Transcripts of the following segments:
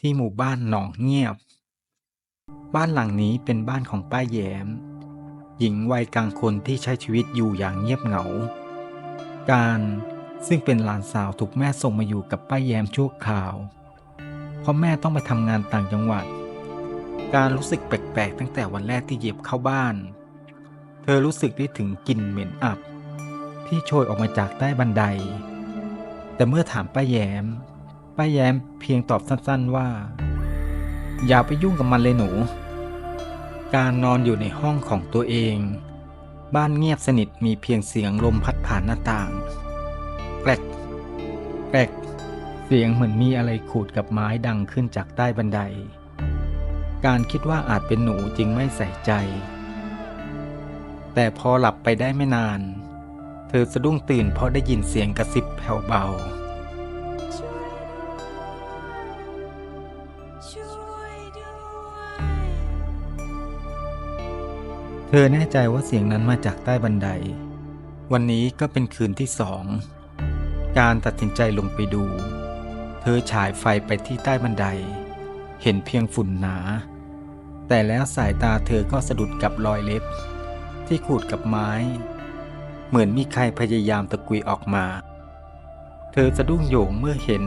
ที่หมู่บ้านหนองเงียบ บ้านหลังนี้เป็นบ้านของป้าแยม หญิงวัยกลางคนที่ใช้ชีวิตอยู่อย่างเงียบเหงา การซึ่งเป็นหลานสาวถูกแม่ส่งมาอยู่กับป้าแยมชั่วคราว เพราะแม่ต้องไปทำงานต่างจังหวัด การรู้สึกแปลกๆ ตั้งแต่วันแรกที่เหยียบเข้าบ้าน เธอรู้สึกได้ถึงกลิ่นเหม็นอับ ที่โชยออกมาจากใต้บันได แต่เมื่อถามป้าแยม ป้าแย้มเพียงตอบสั้นๆว่า อย่าไปยุ่งกับมันเลยหนู การนอนอยู่ในห้องของตัวเอง บ้านเงียบสนิทมีเพียงเสียงลมพัดผ่านหน้าต่างแกรกแกรกเสียงเหมือนมีอะไรขูดกับไม้ดังขึ้นจากใต้บันได การคิดว่าอาจเป็นหนูจึงไม่ใส่ใจ แต่พอหลับไปได้ไม่นาน เธอสะดุ้งตื่นเพราะได้ยินเสียงกระซิบแผ่วเบา ธอแน่ใจว่าเสียงนั้นมาจากใต้บันได วันนี้ก็เป็นคืนที่สอง การตัดสินใจลงไปดู เธอฉายไฟไปที่ใต้บันได เห็นเพียงฝุ่นหนา แต่แล้วสายตาเธอก็สะดุดกับรอยเล็บ ที่ขูดกับไม้ เหมือนมีใครพยายามตะกุยออกมา เธอสะดุ้งโยงเมื่อเห็น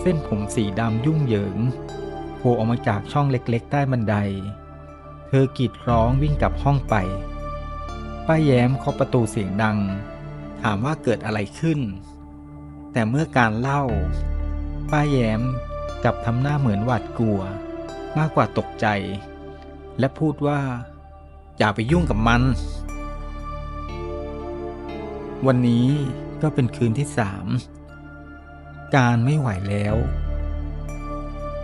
เส้นผมสีดำยุ่งเหยิงโผล่ออกมาจากช่องเล็กๆ ใต้บันได เธอกรีดร้องวิ่งกลับห้องไป ป้าแย้มเคาะประตูเสียงดัง ถามว่าเกิดอะไรขึ้น แต่เมื่อการเล่า ป้าแย้มกลับทำหน้าเหมือนหวาดกลัว มากกว่าตกใจ และพูดว่า อย่าไปยุ่งกับมัน วันนี้ก็เป็นคืนที่สามการไม่ไหวแล้ว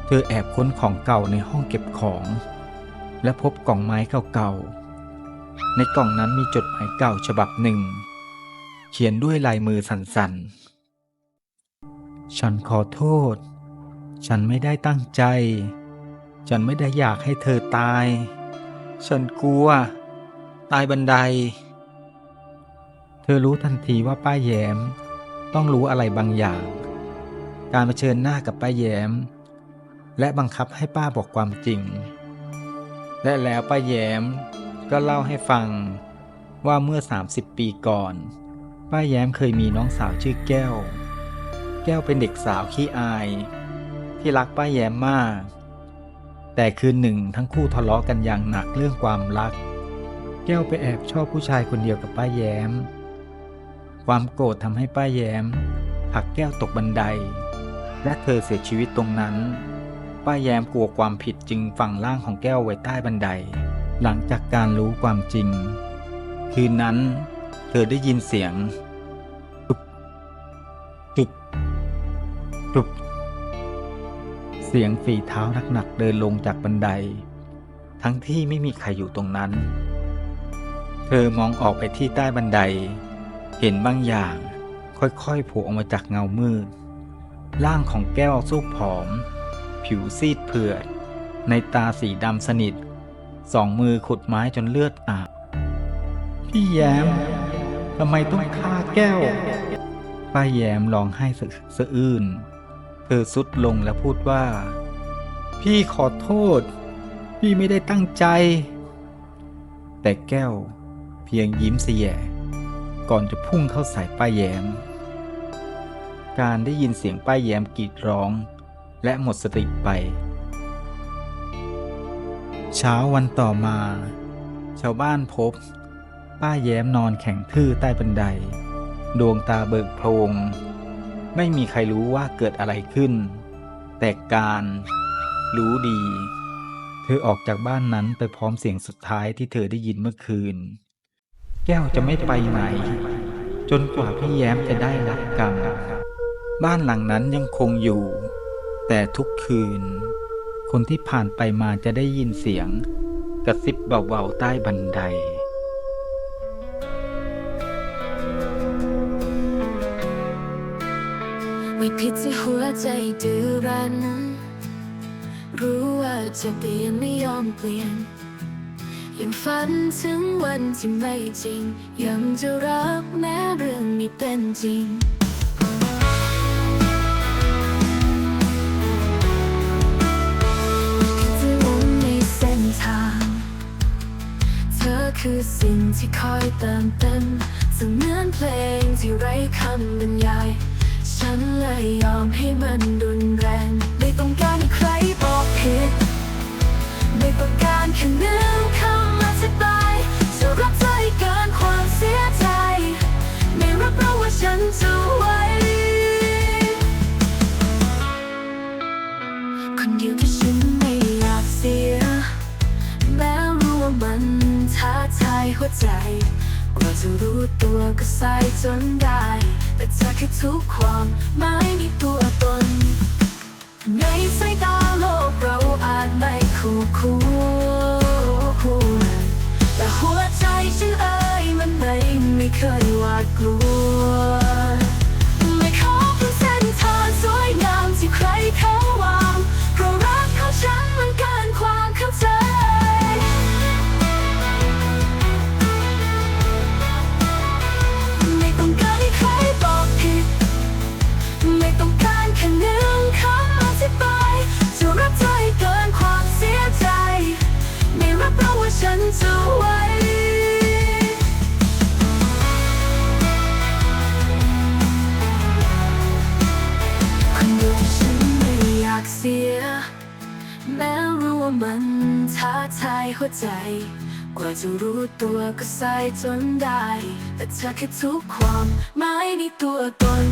เธอแอบค้นของเก่าในห้องเก็บของ และพบกล่องไม้เก่าๆ ในกล่องนั้นมีจดหมายเก่าฉบับหนึ่ง เขียนด้วยลายมือสั่นๆ ฉันขอโทษ ฉันไม่ได้ตั้งใจ ฉันไม่ได้อยากให้เธอตาย ฉันกลัว ตายบันได เธอรู้ทันทีว่าป้าแย้มต้องรู้อะไรบางอย่าง การเผชิญหน้ากับป้าแย้มและบังคับให้ป้าบอกความจริง และแล้วป้าแย้มก็เล่าให้ฟังว่าเมื่อ 30 ปีก่อน ป้าแย้มเคยมีน้องสาวชื่อแก้ว แก้วเป็นเด็กสาวขี้อาย ที่รักป้าแย้มมาก แต่คืนหนึ่งทั้งคู่ทะเลาะกันอย่างหนักเรื่องความรัก แก้วไปแอบชอบผู้ชายคนเดียวกับป้าแย้ม ความโกรธทำให้ป้าแย้มผลักแก้วตกบันได และเธอเสียชีวิตตรงนั้น ป้าแยมกลัวความผิดจึงฝังร่างของแก้วไว้ใต้บันได หลังจากการรู้ความจริง คืนนั้น เธอได้ยินเสียงตุบตุบตุบเสียงฝีเท้าหนักๆเดินลงจากบันได ทั้งที่ไม่มีใครอยู่ตรงนั้น เธอมองออกไปที่ใต้บันได เห็นบางอย่างค่อยๆโผล่ออกมาจากเงามืดร่างของแก้วสู้ผอม ผิวซีดเผือด ในตาสีดำสนิท สองมือขุดไม้จนเลือดอาบ พี่แย้มทำไมต้องฆ่าแก้ว ป้าแย้มร้องไห้สะอื้น เธอสุดลงและพูดว่า พี่ขอโทษ พี่ไม่ได้ตั้งใจ แต่แก้ว เพียงยิ้มเสียก่อนจะพุ่งเข้าใส่ป้าแย้ม การได้ยินเสียงป้าแย้มกรีดร้อง และหมดสติไป เช้าวันต่อมา ชาวบ้านพบ ป้าแย้มนอนแข็งทื่อใต้บันได ดวงตาเบิกโพลงไม่มีใครรู้ว่าเกิดอะไรขึ้น แต่การ รู้ดี เธอออกจากบ้านนั้นไปพร้อมเสียงสุดท้ายที่เธอได้ยินเมื่อคืน แก้วจะไม่ไปไหน จนกว่าพี่แย้มจะได้รับกรรมบ้านหลังนั้นยังคงอยู่ แต่ทุกคืน คนที่ผ่านไปมาจะได้ยินเสียงกระซิบเบาๆใต้บันได ไม่ผิดที่หัวใจดื้อรั้น รู้ว่าจะเปลี่ยนไม่ยอมเปลี่ยน ยังฝันถึงวันที่ไม่จริง ยังจะรักแม้เรื่องไม่เป็นจริง คือสิ่งที่คอยเติมเต็มเสมือนเพลงที่ไร้คำบรรยาย ฉันเลยยอมให้มันรุนแรง ไม่ต้องการใครบอกผิด ไม่ต้องการแค่หนึ่งเขา หัวใจ กว่าจะรู้ตัวก็สายจนได้ แต่เธอแค่ทุกความไม่มีตัวตน ในสายตาโลกเราอาจไม่คู่ควรแต่หัวใจฉันเอ่ยมันไม่ไม่เคยหวาดกลัว ว่ามันท้าทายหัวใจ กว่าจะรู้ตัวก็สายจนได้ แต่เธอแค่ทุกความไม่มีตัวตน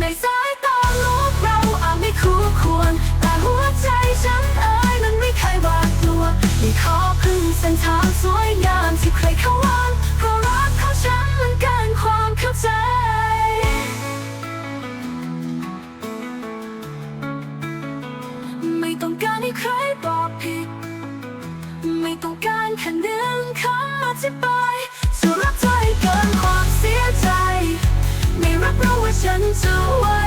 ในสายตาโลกเราอาจไม่คู่ควร แต่หัวใจฉันเอ่ยมันไม่เคยหวาดกลัวไม่ขอพึ่งเส้นทางสวยงามที่ใครเขาวางเพราะรักเของฉันมันเกินความเข้าใจไม่ต้องการให้ใคร ธิบายจะรับใจเกินความเสียใจ ไม่รับรู้ว่าฉันจะไหว